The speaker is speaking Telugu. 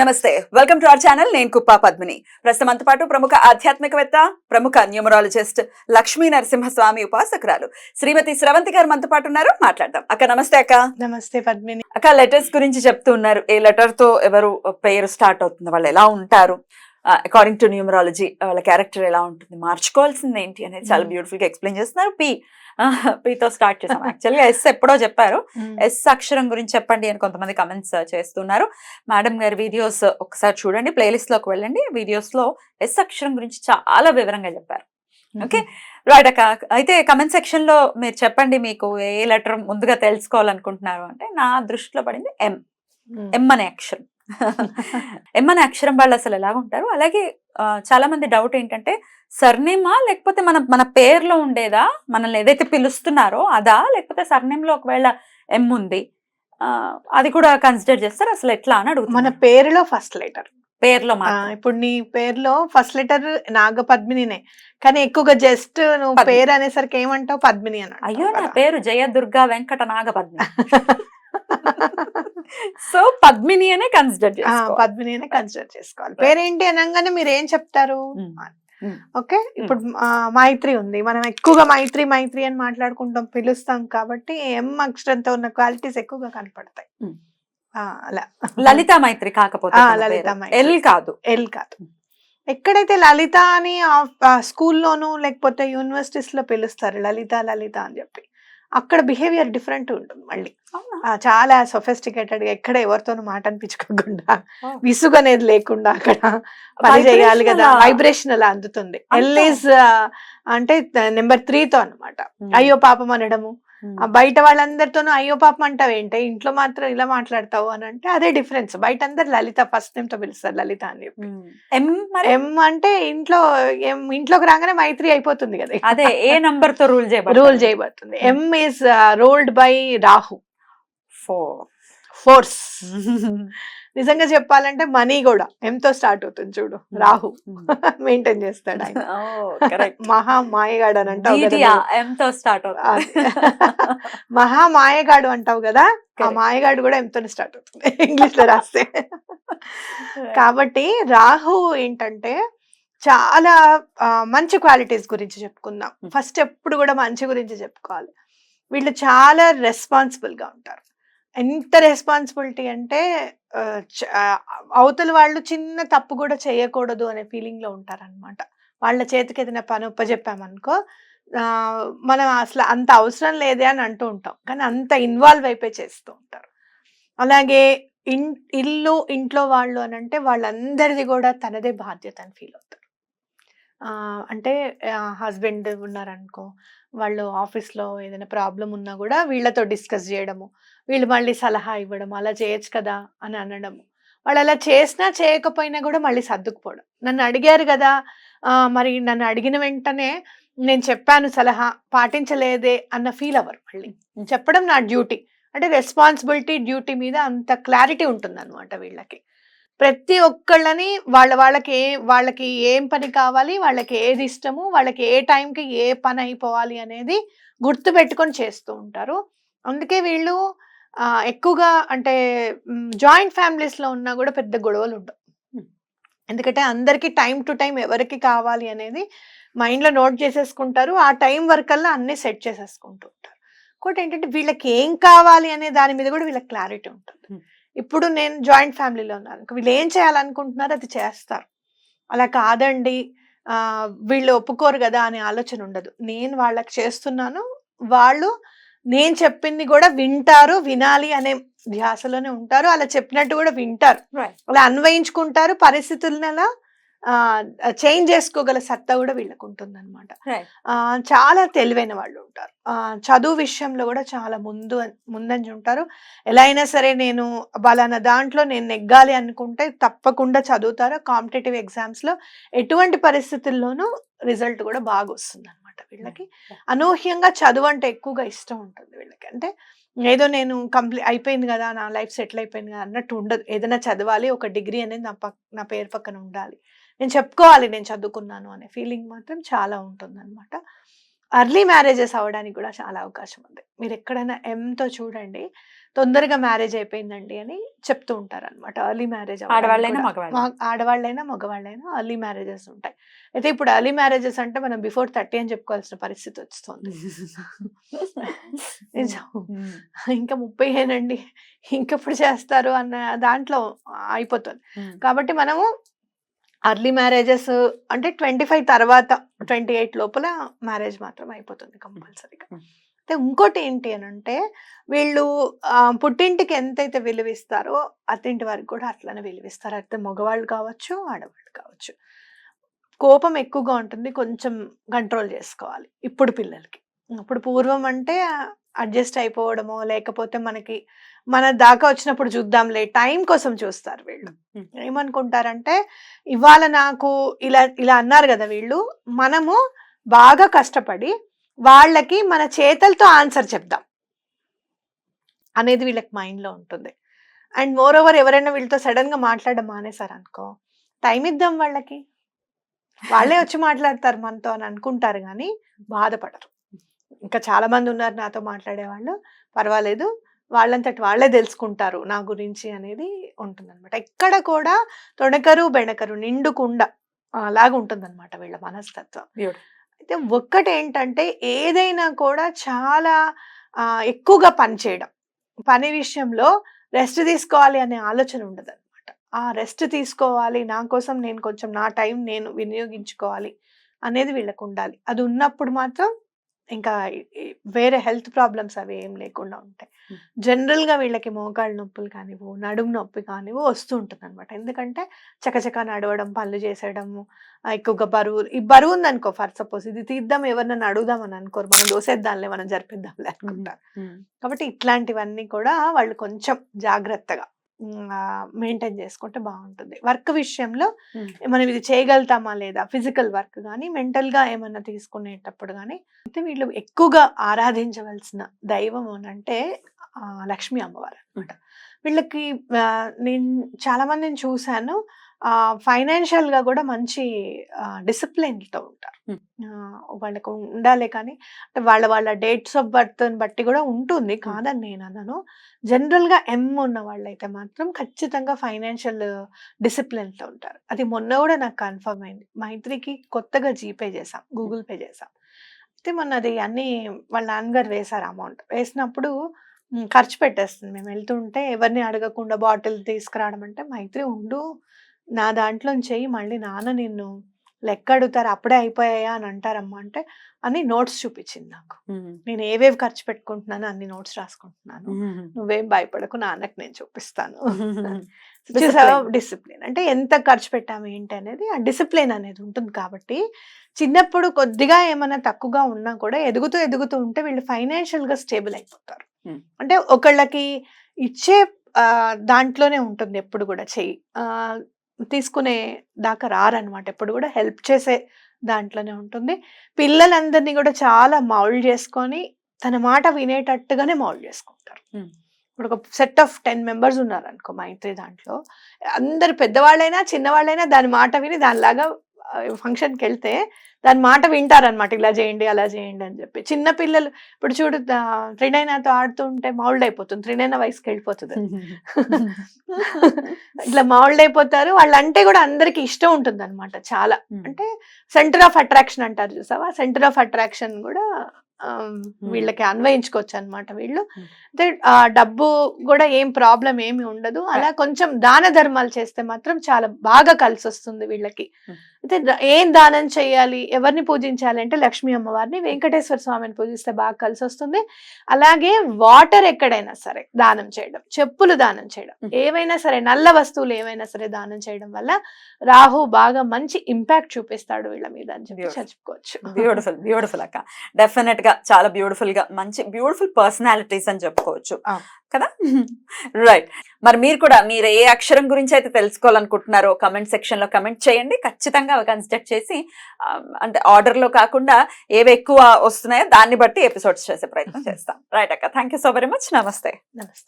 నమస్తే వెల్కమ్ టు అవర్ ఛానల్. నేను కుప్పా పద్మిని. ప్రస్తుతం అంత పాటు ప్రముఖ ఆధ్యాత్మికవేత్త ప్రముఖ న్యూమరాలజిస్ట్ లక్ష్మీ నరసింహస్వామి ఉపాసకురాలు శ్రీమతి స్రవంతి గారు మనతో పాటు ఉన్నారు. మాట్లాడదాం. అక్క నమస్తే అక్క. నమస్తే పద్మిని. అక్క లెటర్స్ గురించి చెప్తూ ఉన్నారు. ఏ లెటర్తో ఎవరు పేరు స్టార్ట్ అవుతుంది? వాళ్ళు ఎలా ఉంటారు? అకార్డింగ్ టు న్యూమరాలజీ వాళ్ళ క్యారెక్టర్ ఎలా ఉంటుంది మార్చుకోవాల్సింది ఏంటి అనేది చాలా Hmm. బ్యూటిఫుల్గా ఎక్స్ప్లెయిన్ చేస్తున్నారు. పి పితో స్టార్ట్ చేసాం. యాక్చువల్గా ఎస్ ఎప్పుడో చెప్పారు. ఎస్ అక్షరం గురించి చెప్పండి అని కొంతమంది కమెంట్స్ చేస్తున్నారు. మేడం గారి వీడియోస్ ఒకసారి చూడండి ప్లేలిస్ట్లోకి వెళ్ళండి. వీడియోస్లో ఎస్ అక్షరం గురించి చాలా వివరంగా చెప్పారు. ఓకే రైట్ అక్క? అయితే కమెంట్ సెక్షన్లో మీరు చెప్పండి మీకు ఏ లెటర్ ముందుగా తెలుసుకోవాలనుకుంటున్నారు అంటే నా దృష్టిలో పడింది ఎం. ఎం అనే అక్షరం. అనే అక్షరం వాళ్ళు అసలు ఎలా ఉంటారు? అలాగే చాలా మంది డౌట్ ఏంటంటే సర్నేమా లేకపోతే మన మన పేర్లో ఉండేదా? మనల్ని ఏదైతే పిలుస్తున్నారో అదా? లేకపోతే surname లో ఒకవేళ ఎం ఉంది ఆ, అది కూడా కన్సిడర్ చేస్తారు? అసలు ఎట్లా అని మన అడుగుతున్నారు పేరులో ఫస్ట్ లెటర్. పేర్లో ఇప్పుడు నీ పేరులో ఫస్ట్ లెటర్ నాగ పద్మినినే కానీ ఎక్కువగా జస్ట్ నువ్వు. పేరు అనేసరికి ఏమంటావు? పద్మిని అని అయ్యో నా. పేరు జయ దుర్గా వెంకట నాగపద్మి. సో పద్మిని అనే కన్సిడర్ పద్మిని అనే కన్సిడర్ చేసుకోవాలి. పేరేంటి అనగానే మీరు ఏం చెప్తారు. ఓకే? ఇప్పుడు మైత్రి ఉంది. మనం ఎక్కువగా మైత్రి మైత్రి అని మాట్లాడుకుంటాం పిలుస్తాం కాబట్టి ఎం అక్షరంతో ఉన్న క్వాలిటీస్ ఎక్కువగా కనపడతాయి. అలా. లలిత మైత్రి కాకపోతే లలితా. ఎల్ కాదు. ఎల్ కాదు. ఎక్కడైతే లలిత అని స్కూల్లోనూ లేకపోతే యూనివర్సిటీస్లో పిలుస్తారు లలిత లలిత అని చెప్పి. అక్కడ బిహేవియర్ డిఫరెంట్ ఉంటుంది మళ్ళీ చాలా సొఫిస్టికేటెడ్గా ఎక్కడ ఎవరితోనూ మాట అనిపించుకోకుండా. విసుగు అనేది లేకుండా అక్కడ పని చేయాలి కదా? వైబ్రేషన్ అలా అందుతుంది ఎల్ అంతా? ఈజ్ అంటే నెంబర్ త్రీ తో అనమాట. అయ్యో పాపం అనడము బయట వాళ్ళందరితోనూ అయ్యో పాపం అంటావు ఏంటి ఇంట్లో మాత్రం ఇలా మాట్లాడతావు అని అంటే అదే డిఫరెన్స్. బయట అందరు లలిత ఫస్ట్ నేమ్తో పిలుస్తారు లలిత అని చెప్పి. ఎం అంటే ఇంట్లో ఎం ఇంట్లోకి రాగానే మైత్రి అయిపోతుంది కదా. అదే ఏ నంబర్తో రూల్ చేయబడి రూల్ చేయబడుతుంది. M is ruled by Rahu. Four. Fours. నిజంగా చెప్పాలంటే మనీ కూడా M తో స్టార్ట్ అవుతుంది చూడు. రాహు మెయింటైన్ చేస్తాడు ఆయన. మహా మాయగాడు అని అంటావు స్టార్ట్. మహా మాయగాడు అంటావు కదా ఆ. మాయగాడు కూడా ఎంతో స్టార్ట్ అవుతుంది. ఇంగ్లీష్లో రాస్తే. కాబట్టి రాహు ఏంటంటే చాలా మంచి క్వాలిటీస్ గురించి చెప్పుకుందాం. ఫస్ట్ ఎప్పుడు కూడా మంచి గురించి చెప్పుకోవాలి. వీళ్ళు చాలా రెస్పాన్సిబుల్గా ఉంటారు. ఎంత రెస్పాన్సిబిలిటీ అంటే అవతల వాళ్ళు చిన్న తప్పు కూడా చేయకూడదు అనే ఫీలింగ్లో ఉంటారన్నమాట. వాళ్ళ చేతికి ఏదైనా పని ఒప్పజెప్పామనుకో మనం అసలు అంత అవసరం లేదే అని అంటూ ఉంటాం. కానీ అంత ఇన్వాల్వ్ అయిపోయి చేస్తూ ఉంటారు. అలాగే ఇన్ ఇల్లు ఇంట్లో వాళ్ళు అని అంటే వాళ్ళందరిది కూడా తనదే బాధ్యత అని ఫీల్ అవుతారు ఆ, అంటే హస్బెండ్ ఉన్నారనుకో వాళ్ళు ఆఫీస్లో ఏదైనా ప్రాబ్లం ఉన్నా కూడా వీళ్ళతో డిస్కస్ చేయడము వీళ్ళు మళ్ళీ సలహా ఇవ్వడం అలా చేయొచ్చు కదా అని అనడము. వాళ్ళు అలా చేసినా చేయకపోయినా కూడా మళ్ళీ సర్దుకుపోవడం. నన్ను అడిగారు కదా మరి నన్ను అడిగిన వెంటనే నేను చెప్పాను సలహా పాటించలేదే అన్న ఫీల్ అవ్వరు మళ్ళీ. చెప్పడం నా డ్యూటీ. అంటే రెస్పాన్సిబిలిటీ డ్యూటీ మీద అంత క్లారిటీ ఉంటుంది అనమాట వీళ్ళకి. ప్రతి ఒక్కళ్ళని వాళ్ళ వాళ్ళకి ఏ వాళ్ళకి ఏం పని కావాలి వాళ్ళకి ఏది ఇష్టము వాళ్ళకి ఏ టైంకి ఏ పని అయిపోవాలి అనేది గుర్తు పెట్టుకొని చేస్తూ ఉంటారు. అందుకే వీళ్ళు ఎక్కువగా అంటే జాయింట్ ఫ్యామిలీస్లో ఉన్నా కూడా పెద్ద గొడవలు ఉండవు. ఎందుకంటే అందరికి టైం టు టైం ఎవరికి కావాలి అనేది మైండ్లో నోట్ చేసేసుకుంటారు. ఆ టైం వరకల్లా అన్ని సెట్ చేసేసుకుంటూ ఉంటారు. ఇంకోటి ఏంటంటే వీళ్ళకి ఏం కావాలి అనే దాని మీద కూడా వీళ్ళకి క్లారిటీ ఉంటుంది. ఇప్పుడు నేను జాయింట్ ఫ్యామిలీలో ఉన్నాను. వీళ్ళు ఏం చేయాలనుకుంటున్నారో అది చేస్తారు. అలా కాదండి. వీళ్ళు ఒప్పుకోరు కదా అనే ఆలోచన ఉండదు. నేను వాళ్ళకి చేస్తున్నాను. వాళ్ళు నేను చెప్పింది కూడా వింటారు వినాలి అనే ధ్యాసలోనే ఉంటారు. అలా చెప్పినట్టు కూడా వింటారు. అలా అన్వయించుకుంటారు పరిస్థితులను అలా చేంజ్ చేసుకోగల సత్తా కూడా వీళ్ళకు ఉంటుంది అనమాట Right. చాలా తెలివైన వాళ్ళు ఉంటారు. చదువు విషయంలో కూడా చాలా ముందు ముందంజ ఉంటారు. ఎలా అయినా సరే నేను బలానా దాంట్లో నేను నెగ్గాలి అనుకుంటే తప్పకుండా చదువుతారు. కాంపిటేటివ్ ఎగ్జామ్స్లో ఎటువంటి పరిస్థితుల్లోనూ రిజల్ట్ కూడా బాగా వస్తుంది అనమాట వీళ్ళకి అనూహ్యంగా చదువు అంటే ఎక్కువగా ఇష్టం ఉంటుంది వీళ్ళకి. అంటే ఏదో నేను కంప్లీట్ అయిపోయింది కదా నా లైఫ్ సెటిల్ అయిపోయింది కదా అన్నట్టు ఉండదు. ఏదైనా చదవాలి ఒక డిగ్రీ అనేది నా పక్ నా పేరు పక్కన ఉండాలి. నేను చెప్పుకోవాలి నేను చదువుకున్నాను అనే ఫీలింగ్ మాత్రం చాలా ఉంటుంది అనమాట అర్లీ మ్యారేజెస్ అవ్వడానికి కూడా చాలా అవకాశం ఉంది. మీరు ఎక్కడైనా ఎంతో చూడండి తొందరగా మ్యారేజ్ అయిపోయిందండి అని చెప్తూ ఉంటారు అనమాట ఎర్లీ మ్యారేజ్ ఆడవాళ్ళైనా మగవాళ్ళైనా? ఆడవాళ్ళైనా మగవాళ్ళైనా ఎర్లీ మ్యారేజెస్ ఉంటాయి. అయితే ఇప్పుడు ఎర్లీ మ్యారేజెస్ అంటే మనం బిఫోర్ థర్టీ అని చెప్పుకోవాల్సిన పరిస్థితి వస్తుంది. ఇంకా ముప్పై ఏనండి. ఇంకెప్పుడు చేస్తారు అన్న దాంట్లో అయిపోతుంది. కాబట్టి మనము అర్లీ మ్యారేజెస్ అంటే ట్వంటీ ఫైవ్ తర్వాత ట్వంటీ ఎయిట్ లోపల మ్యారేజ్ మాత్రం అయిపోతుంది కంపల్సరీగా. Mm. అయితే ఇంకోటి ఏంటి అని అంటే వీళ్ళు పుట్టింటికి ఎంతైతే విలువిస్తారో అత్తింటి వారికి కూడా అట్లనే విలువిస్తారు. అయితే మగవాళ్ళు కావచ్చు ఆడవాళ్ళు కావచ్చు. కోపం ఎక్కువగా ఉంటుంది కొంచెం కంట్రోల్ చేసుకోవాలి ఇప్పుడు పిల్లలకి. ఇప్పుడు పూర్వం అంటే అడ్జస్ట్ అయిపోవడమో లేకపోతే మనకి మన దాకా వచ్చినప్పుడు చూద్దాంలే టైం కోసం చూస్తారు వీళ్ళు. ఏమనుకుంటారంటే ఇవాళ నాకు ఇలా ఇలా అన్నారు కదా వీళ్ళు మనము బాగా కష్టపడి వాళ్ళకి మన చేతలతో ఆన్సర్ చెప్దాం అనేది వీళ్ళకి mind లో ఉంటుంది. అండ్ మోర్ ఓవర్ ఎవరైనా వీళ్ళతో సడన్గా మాట్లాడడం మానేశారు అనుకో టైం ఇద్దాం వాళ్ళకి. వాళ్ళే వచ్చి మాట్లాడతారు మనతో అని అనుకుంటారు కానీ బాధపడరు. ఇంకా చాలా మంది ఉన్నారు నాతో మాట్లాడేవాళ్ళు పర్వాలేదు. వాళ్ళంతటి వాళ్ళే తెలుసుకుంటారు నా గురించి అనేది ఉంటుందన్నమాట. ఎక్కడ కూడా తొణకరు బెణకరు నిండుకుండా అలాగా ఉంటుందన్నమాట వీళ్ళ మనస్తత్వం. అయితే ఒక్కటి ఏంటంటే ఏదైనా కూడా చాలా ఎక్కువగా పని చేయడం. పని విషయంలో రెస్ట్ తీసుకోవాలి అనే ఆలోచన ఉండదు అనమాట ఆ రెస్ట్ తీసుకోవాలి నా కోసం నేను కొంచెం నా టైం నేను వినియోగించుకోవాలి అనేది వీళ్ళకు ఉండాలి అది ఉన్నప్పుడు మాత్రం ఇంకా వేరే హెల్త్ ప్రాబ్లమ్స్ అవి ఏం లేకుండా ఉంటాయి. Hmm. జనరల్గా వీళ్ళకి మోకాళ్ళ నొప్పులు కానివ్వు నడుము నొప్పి కానివ్వు వస్తూ ఉంటుంది అనమాట ఎందుకంటే చకచకా నడవడం పనులు చేసేయడము ఎక్కువగా బరువు ఈ బరువు ఉంది అనుకో ఫర్ సపోజ్ ఇది తీద్దాం ఎవరినైనా అడుగుదాం అని అనుకోరు. మనం దోసేద్దాంలే మనం జరిపిద్దాంలే అనుకుంటారు. కాబట్టి ఇట్లాంటివన్నీ కూడా వాళ్ళు కొంచెం జాగ్రత్తగా మెయింటైన్ చేసుకుంటే బాగుంటుంది. వర్క్ విషయంలో. మనం ఇది చేయగలుగుతామా లేదా? ఫిజికల్ వర్క్ కానీ మెంటల్గా ఏమన్నా తీసుకునేటప్పుడు కానీ అయితే వీళ్ళు ఎక్కువగా ఆరాధించవలసిన దైవం అంటే లక్ష్మీ అమ్మవారు అనమాట వీళ్ళకి నేను చాలా మందిని చూశాను ఫైనాన్షియల్గా కూడా మంచి డిసిప్లిన్తో ఉంటారు. వాళ్ళకు ఉండాలి కానీ అంటే వాళ్ళ వాళ్ళ డేట్స్ ఆఫ్ బర్త్ బట్టి కూడా ఉంటుంది. కాదని నేను అన్నాను జనరల్గా ఎం ఉన్న వాళ్ళైతే మాత్రం ఖచ్చితంగా ఫైనాన్షియల్ డిసిప్లిన్తో ఉంటారు. అది మొన్న కూడా నాకు కన్ఫర్మ్ అయింది. మైత్రికి కొత్తగా జీపే చేసాం గూగుల్ పే చేసాం అయితే మొన్న అది అన్ని వాళ్ళ నాన్నగారు వేశారు అమౌంట్. వేసినప్పుడు "ఉమ్, ఖర్చు పెట్టేస్తుంది. మేము వెళ్తుంటే ఎవరిని అడగకుండా బాటిల్ తీసుకురావడం అంటే మైత్రి ఉండు నా దాంట్లో చెయ్యి మళ్ళీ నాన్న నిన్ను లెక్క అడుగుతారు అప్పుడే అయిపోయాయా అని అంటారమ్మా అంటే అని నోట్స్ చూపించింది నాకు. నేను ఏవేవి ఖర్చు పెట్టుకుంటున్నాను అన్ని నోట్స్ రాసుకుంటున్నాను. నువ్వేం భయపడకు నాన్నకు నేను చూపిస్తాను. చూసావా డిసిప్లిన్ అంటే ఎంత ఖర్చు పెట్టాము ఏంటి అనేది ఆ డిసిప్లిన్ అనేది ఉంటుంది కాబట్టి చిన్నప్పుడు కొద్దిగా ఏమైనా తక్కువగా ఉన్నా కూడా ఎదుగుతూ ఎదుగుతూ ఉంటే వీళ్ళు ఫైనాన్షియల్గా స్టేబుల్ అయిపోతారు Hmm. అంటే ఒకళ్ళకి ఇచ్చే దాంట్లోనే ఉంటుంది ఎప్పుడు కూడా చెయ్యి ఆ, తీసుకునే దాకా రారనమాట. ఎప్పుడు కూడా హెల్ప్ చేసే దాంట్లోనే ఉంటుంది. పిల్లలందరినీ కూడా చాలా మౌల్డ్ చేసుకొని తన మాట వినేటట్టుగానే మౌల్డ్ చేసుకుంటారు. ఇప్పుడు ఒక సెట్ ఆఫ్ టెన్ మెంబర్స్ ఉన్నారు అనుకో మైత్రి దాంట్లో అందరు పెద్దవాళ్ళైనా చిన్నవాళ్ళైనా దాని మాట విని దానిలాగా ఫంక్షన్కి వెళ్తే దాని మాట వింటారనమాట ఇలా చేయండి అలా చేయండి అని చెప్పి. చిన్న పిల్లలు ఇప్పుడు చూడు త్రినైనాతో ఆడుతుంటే మౌల్డ్ అయిపోతుంది త్రినైనా వయసుకి వెళ్ళిపోతుంది ఇట్లా మౌల్డ్ అయిపోతారు వాళ్ళంటే కూడా అందరికి ఇష్టం ఉంటుంది అనమాట చాలా. అంటే సెంటర్ ఆఫ్ అట్రాక్షన్ అంటారు చూసావా? సెంటర్ ఆఫ్ అట్రాక్షన్ కూడా వీళ్ళకి అన్వయించుకోవచ్చు అనమాట వీళ్ళు. అంటే ఆ డబ్బు కూడా ఏం ప్రాబ్లం ఏమి ఉండదు. అలా కొంచెం దాన ధర్మాలు చేస్తే మాత్రం చాలా బాగా కలిసి వస్తుంది వీళ్ళకి. అయితే ఏం దానం చేయాలి? ఎవరిని పూజించాలి? అంటే లక్ష్మీ అమ్మవారిని వెంకటేశ్వర స్వామిని పూజిస్తే బాగా కలిసి వస్తుంది. అలాగే వాటర్ ఎక్కడైనా సరే దానం చేయడం చెప్పులు దానం చేయడం. ఏవైనా సరే నల్ల వస్తువులు ఏవైనా సరే దానం చేయడం వల్ల రాహు బాగా మంచి ఇంపాక్ట్ చూపిస్తాడు వీళ్ళ మీద అని చెప్పి. చెప్పుకోవచ్చు బ్యూటిఫుల్ బ్యూటిఫుల్ అక్క. డెఫినెట్గా చాలా బ్యూటిఫుల్గా మంచి బ్యూటిఫుల్ పర్సనాలిటీస్ అని చెప్పుకోవచ్చు. కదా? రైట్ మరి మీరు కూడా మీరు ఏ అక్షరం గురించి అయితే తెలుసుకోవాలనుకుంటున్నారో కమెంట్ సెక్షన్లో కమెంట్ చేయండి. ఖచ్చితంగా అవి కన్సిడర్ చేసి అంటే ఆర్డర్లో కాకుండా ఏవి ఎక్కువ వస్తున్నాయో దాన్ని బట్టి ఎపిసోడ్స్ చేసే ప్రయత్నం చేస్తాం. రైట్ అక్క. Thank you so very much నమస్తే నమస్తే.